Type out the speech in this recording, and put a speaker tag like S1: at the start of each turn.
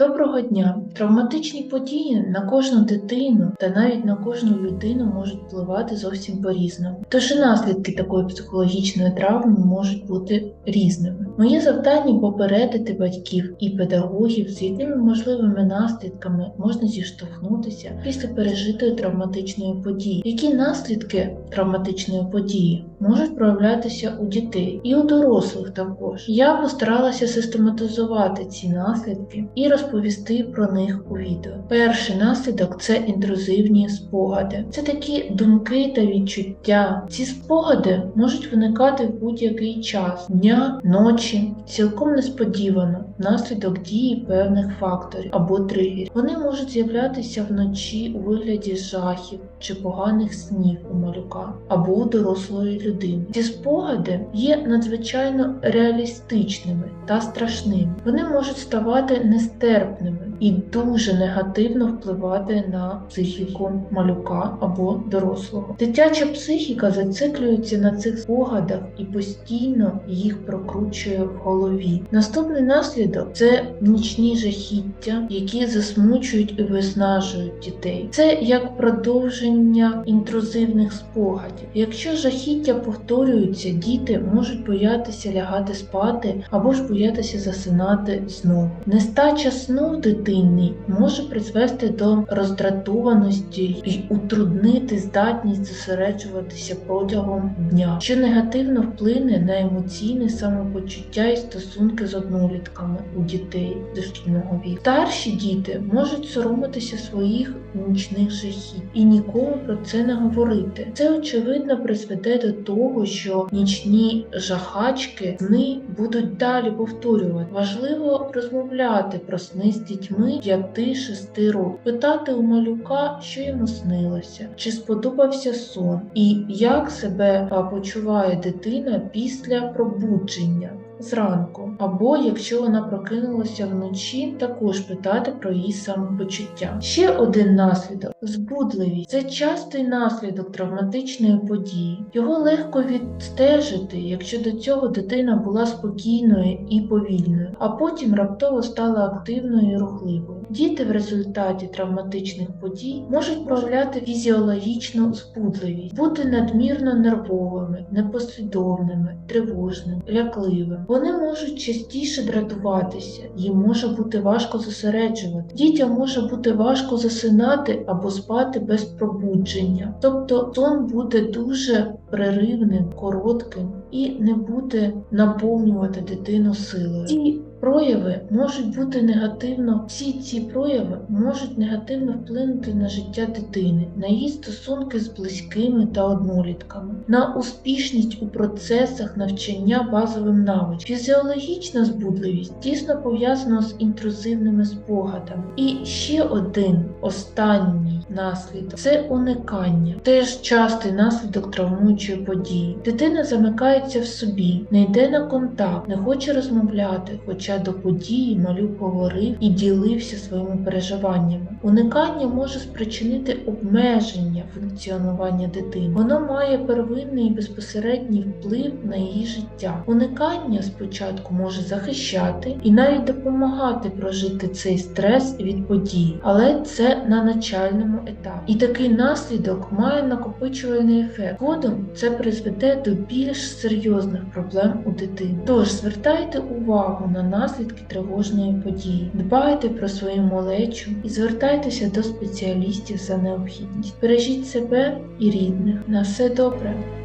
S1: Доброго дня! Травматичні події на кожну дитину та навіть на кожну людину можуть впливати зовсім по-різному. Тож і наслідки такої психологічної травми можуть бути різними. Моє завдання попередити батьків і педагогів, з якими можливими наслідками можна зіштовхнутися після пережитої травматичної події. Які наслідки травматичної події можуть проявлятися у дітей і у дорослих також. Я постаралася систематизувати ці наслідки і розповісти про них у відео. Перший наслідок це інтрузивні спогади. Це такі думки та відчуття. Ці спогади можуть виникати в будь-який час дня, ночі, цілком несподівано, внаслідок дії певних факторів або тригерів. Вони можуть з'являтися вночі у вигляді жахів чи поганих снів у малюка або у дорослої людини. Ці спогади є надзвичайно реалістичними та страшними. Вони можуть ставати нестерпними і дуже негативно впливати на психіку малюка або дорослого. Дитяча психіка зациклюється на цих спогадах і постійно їх прокручує в голові. Наступний наслідок це нічні жахіття, які засмучують і виснажують дітей. Це як продовження інтрузивних спогадів. Якщо жахіття повторюються, діти можуть боятися лягати спати або ж боятися засинати знову. Нестача сну в дитині може призвести до роздратованості і утруднити здатність зосереджуватися протягом дня, що негативно вплине на емоційне самопочуття і стосунки з однолітками у дітей дошкільного віку. Старші діти можуть соромитися своїх нічних жахів і нікому про це не говорити. Це очевидно призведе до того, що нічні жахачки сни будуть далі повторювати. Важливо розмовляти про сни з дітьми 5-6 років, питати у малюка, що йому снилося, чи сподобався сон, і як себе почуває дитина після пробудження. Зранку, або якщо вона прокинулася вночі, також питати про її самопочуття. Ще один наслідок збудливість це частий наслідок травматичної події. Його легко відстежити, якщо до цього дитина була спокійною і повільною, а потім раптово стала активною і рухливою. Діти в результаті травматичних подій можуть проявляти фізіологічну збудливість, бути надмірно нервовими, непослідовними, тривожними, лякливими. Вони можуть частіше дратуватися, їм може бути важко зосереджувати. Дітям може бути важко засинати або спати без пробудження. Тобто сон буде дуже преривним, коротким і не буде наповнювати дитину силою. Ці прояви можуть бути негативно, всі ці прояви можуть негативно вплинути на життя дитини, на її стосунки з близькими та однолітками, на успішність у процесах навчання базовим навичкам. Фізіологічна збудливість тісно пов'язана з інтрузивними спогадами. І ще один останній наслідок це уникання, теж частий наслідок травмуючої події. Дитина замикається в собі, не йде на контакт, не хоче розмовляти, хоча до події малюк говорив і ділився своїми переживаннями. Уникання може спричинити обмеження функціонування дитини. Воно має первинний і безпосередній вплив на її життя. Уникання спочатку може захищати і навіть допомагати прожити цей стрес від події, але це на начальному етапі. І такий наслідок має накопичувальний ефект. Згодом це призведе до більш серйозних проблем у дитини. Тож звертайте увагу на наслідки тривожної події, дбайте про свою малечу і звертайтеся до спеціалістів за необхідність. Бережіть себе і рідних. На все добре!